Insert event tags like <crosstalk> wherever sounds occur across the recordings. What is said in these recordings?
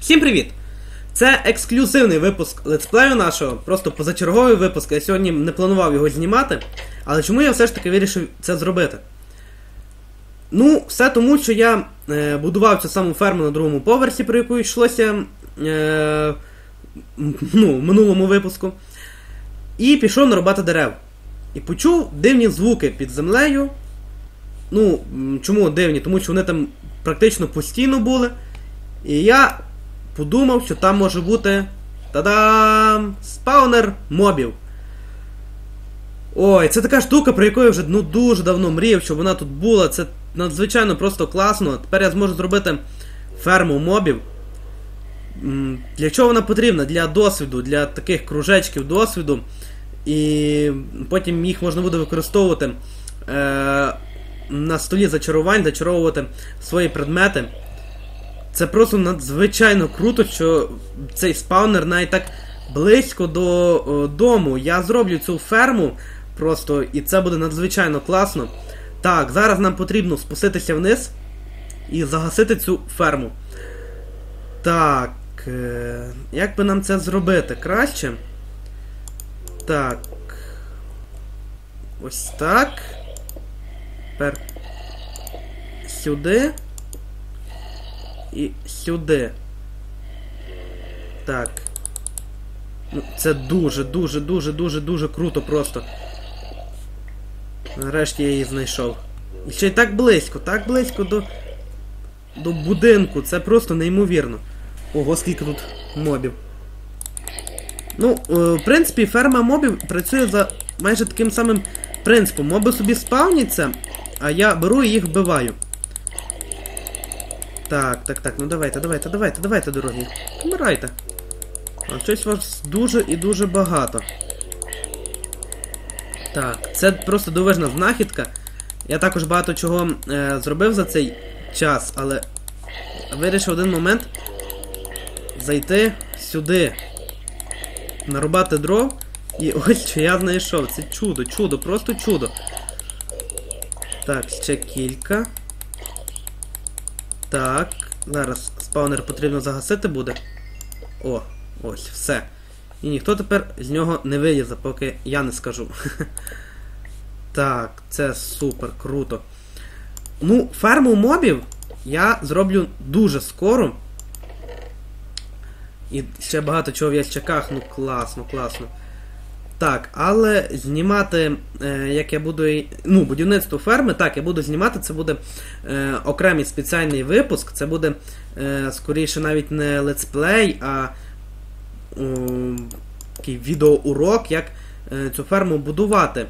Всім привіт! Це ексклюзивний випуск летсплею нашого, просто позачерговий випуск. Я сьогодні не планував його знімати. Але чому я все ж таки вирішив це зробити? Ну, все тому, що я е, будував цю саму ферму на другому поверсі, про яку йшлося е, ну, в минулому випуску. І пішов нарубати дерев. І почув дивні звуки під землею. Ну, чому дивні? Тому що вони там практично постійно були. І я подумав, що там може бути. Та-дам! Спаунер мобів. Ой, це така штука, про яку я вже ну, дуже давно мріяв, щоб вона тут була. Це надзвичайно просто класно. Тепер я зможу зробити ферму мобів. Для чого вона потрібна? Для досвіду, для таких кружечків досвіду. І потім їх можна буде використовувати е, на столі зачарувань, зачаровувати свої предмети. Це просто надзвичайно круто, що цей спаунер навіть так близько до о, дому. Я зроблю цю ферму просто, і це буде надзвичайно класно. Так, зараз нам потрібно спуститися вниз і загасити цю ферму. Так. Е, як би нам це зробити? Краще? Так. Ось так. Тепер сюди. І сюди. Так. Ну, це дуже, дуже, дуже, дуже, дуже круто просто. Нарешті я її знайшов. І ще й так близько, так близько до. До будинку. Це просто неймовірно. Ого, скільки тут мобів. Ну, е, в принципі, ферма мобів працює за майже таким самим принципом. Моби собі спавняться, а я беру і їх вбиваю. Так, так, так, ну давайте, давайте, давайте, давайте, дорогі. Помирайте. А щось вас дуже і дуже багато. Так, це просто дивовижна знахідка. Я також багато чого е, зробив за цей час, але вирішив один момент зайти сюди, нарубати дров. І <laughs> ось що я знайшов. Це чудо, чудо, просто чудо. Так, ще кілька. Так, зараз спаунер потрібно загасити буде. О, ось, все. І ніхто тепер з нього не вилізе, поки я не скажу. <laughs> Так, це супер, круто. Ну, ферму мобів я зроблю дуже скоро. І ще багато чого в ящиках, ну класно, класно. Так, але знімати, е, як я буду. Ну, будівництво ферми, так, я буду знімати, це буде е, окремий спеціальний випуск. Це буде е, скоріше навіть не летсплей, а о, такий відеоурок, як е, цю ферму будувати.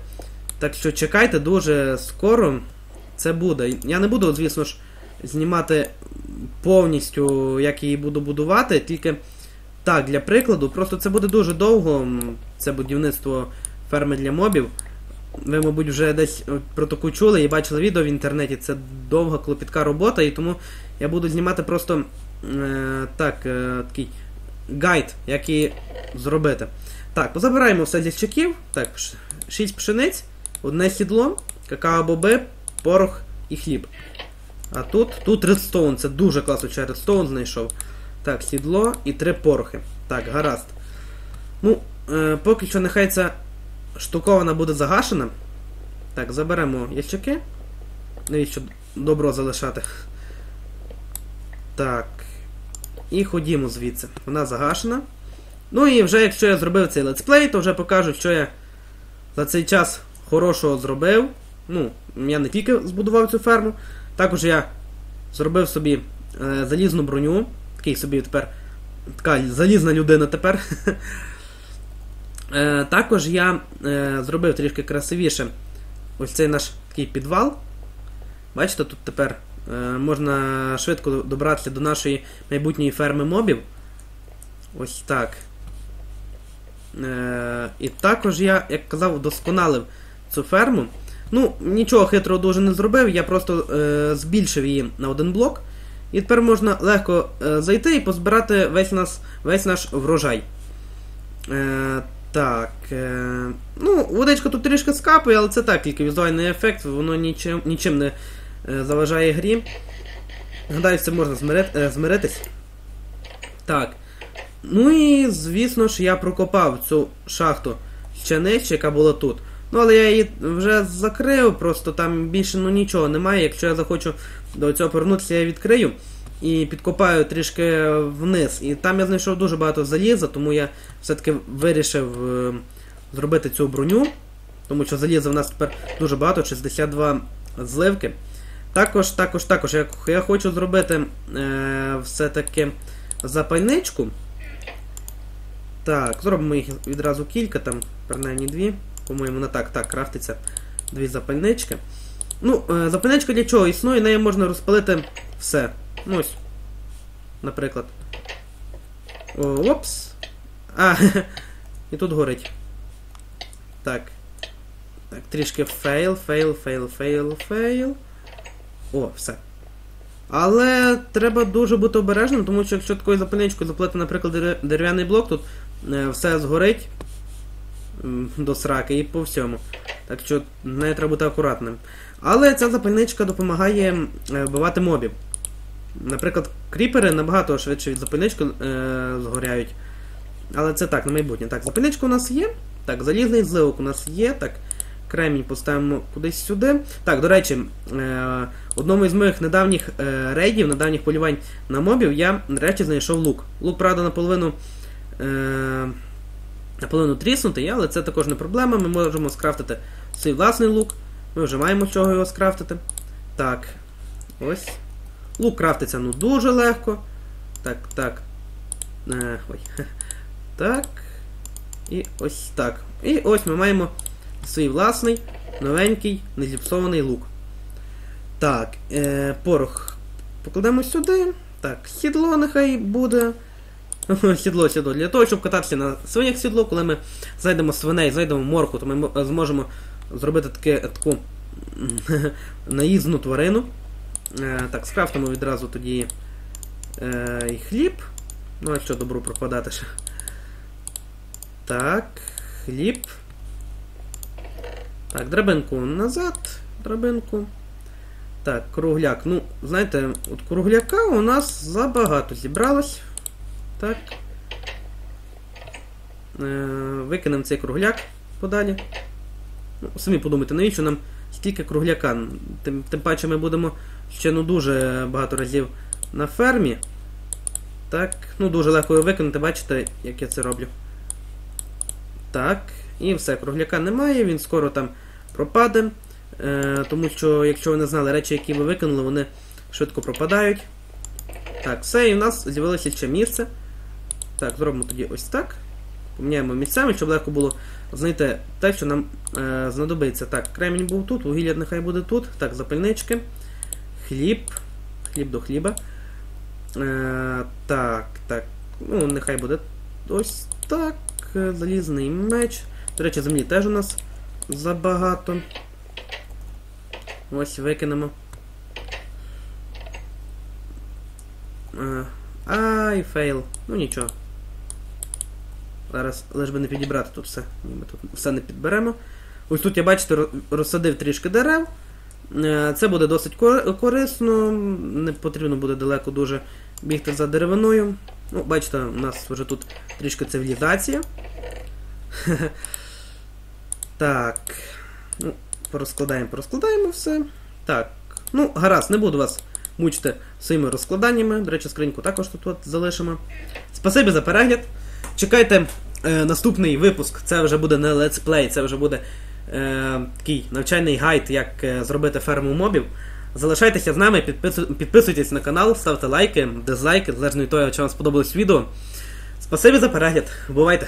Так що чекайте дуже скоро це буде. Я не буду, звісно ж, знімати повністю, як її буду будувати, тільки. Так, для прикладу, просто це буде дуже довго. Це будівництво ферми для мобів. Ви, мабуть, вже десь е, про таку чули і бачили відео в інтернеті. Це довга клопітка робота, і тому я буду знімати просто е, так, е, такий гайд, як її зробити. Так, позабираємо все з ящиків. Так, 6 пшениць, одне сідло, какао-боби, порох і хліб. А тут, тут редстоун, це дуже класно, що я редстоун знайшов. Так, сідло і три порохи. Так, гаразд. Ну, е, поки що нехай ця штукована буде загашена. Так, заберемо ящики. Навіщо добро залишати? Так. І ходімо звідси. Вона загашена. Ну і вже якщо я зробив цей летсплей, то вже покажу, що я за цей час хорошого зробив. Ну, я не тільки збудував цю ферму, також я зробив собі е, залізну броню. Такий собі тепер. Така залізна людина тепер. Е, також я е, зробив трішки красивіше ось цей наш такий підвал. Бачите, тут тепер е, можна швидко добратися до нашої майбутньої ферми мобів. Ось так. І також я, як казав, вдосконалив цю ферму. Ну, нічого хитрого дуже не зробив, я просто збільшив її на один блок. І тепер можна легко е, зайти і позбирати весь, нас, весь наш врожай. Е, так. Е, ну, водичка тут трішки скапує, але це так, тільки візуальний ефект, воно нічим, нічим не е, заважає грі. Гадаю, це можна змирити, е, змиритись. Так. Ну і, звісно ж, я прокопав цю шахту ще нижче, яка була тут. Ну, але я її вже закрив, просто там більше ну, нічого немає. Якщо я захочу до цього повернутися, я відкрию і підкопаю трішки вниз. І там я знайшов дуже багато заліза, тому я все-таки вирішив е, зробити цю броню. Тому що заліза в нас тепер дуже багато, 62 зливки. Також, також, також, я, я хочу зробити е, все-таки запальничку. Так, зробимо їх відразу кілька, там, принаймні дві. По-моєму, не так, так, крафтиться дві запальнички. Ну, е, запальничка для чого існує, нею можна розпалити все. Ну ось. Наприклад. Опс. А, <laughs> і тут горить. Так. Так, трішки фейл, фейл, фейл, фейл, фейл. О, все. Але треба дуже бути обережним, тому що якщо такою запальничкою заплити, наприклад, дерев'яний блок, тут е, все згорить до сраки і по всьому. Так що нею треба бути акуратним. Але ця запальничка допомагає е, вбивати мобів. Наприклад, кріпери набагато швидше від запальнички е, згоряють. Але це так, на майбутнє. Так, запальничка у нас є. Так, залізний зливок у нас є. Так, кремінь поставимо кудись сюди. Так, до речі, е, одному із моїх недавніх е, рейдів, недавніх полювань на мобів, я нарешті знайшов лук. Лук, правда, наполовину. Е, наполовину тріснутий, але це також не проблема. Ми можемо скрафтити свій власний лук. Ми вже маємо чого його скрафтити. Так. Ось. Лук крафтиться ну дуже легко. Так, так. Е, ой. <laughs> Так. І ось так. І ось ми маємо свій власний, новенький, незіпсований лук. Так, е, порох покладемо сюди. Так, сідло нехай буде. <laughs> Сідло, сідло. Для того, щоб кататися на свинях сідло, коли ми зайдемо свиней, зайдемо в морку, то ми зможемо зробити таке, таку <laughs> наїзну тварину. Е, так, скрафтимо відразу тоді е, і хліб. Ну, а що добру пропадати ще. Так, хліб. Так, драбинку назад. Драбинку. Так, кругляк. Ну, знаєте, от кругляка у нас забагато зібралось. Так. Е, викинемо цей кругляк подалі. Ну, самі подумайте, навіщо нам стільки кругляка? Тим, тим паче ми будемо ще ну, дуже багато разів на фермі. Так, ну дуже легко його викинути, бачите, як я це роблю. Так, і все, кругляка немає, він скоро там пропаде. Е, тому що, якщо ви не знали, речі, які ви викинули, вони швидко пропадають. Так, все, і в нас з'явилося ще місце. Так, зробимо тоді ось так. Поміняємо місцями, щоб легко було знайти те, що нам е, знадобиться. Так, кремінь був тут, вугілля нехай буде тут. Так, запальнички. Хліб. Хліб до хліба. Е, так, так. Ну, нехай буде ось так. Е, Залізний меч. До речі, землі теж у нас забагато. Ось викинемо. Е, ай, фейл. Ну нічого. Зараз лиш би не підібрати тут все. Ми тут все не підберемо. Ось тут я бачите, розсадив трішки дерев. Е, Це буде досить корисно. Не потрібно буде далеко дуже бігти за деревиною. Ну, бачите, у нас вже тут трішки цивілізація. <laughs> Так. Ну, порозкладаємо, порозкладаємо все. Так. Ну, гаразд, не буду вас мучити своїми розкладаннями. До речі, скриньку також тут залишимо. Спасибі за перегляд. Чекайте е, наступний випуск. Це вже буде не летсплей, це вже буде е, такий навчальний гайд, як е, зробити ферму мобів. Залишайтеся з нами, підпису- підписуйтесь на канал, ставте лайки, дизлайки, залежно від того, чи вам сподобалось відео. Спасибі за перегляд. Бувайте!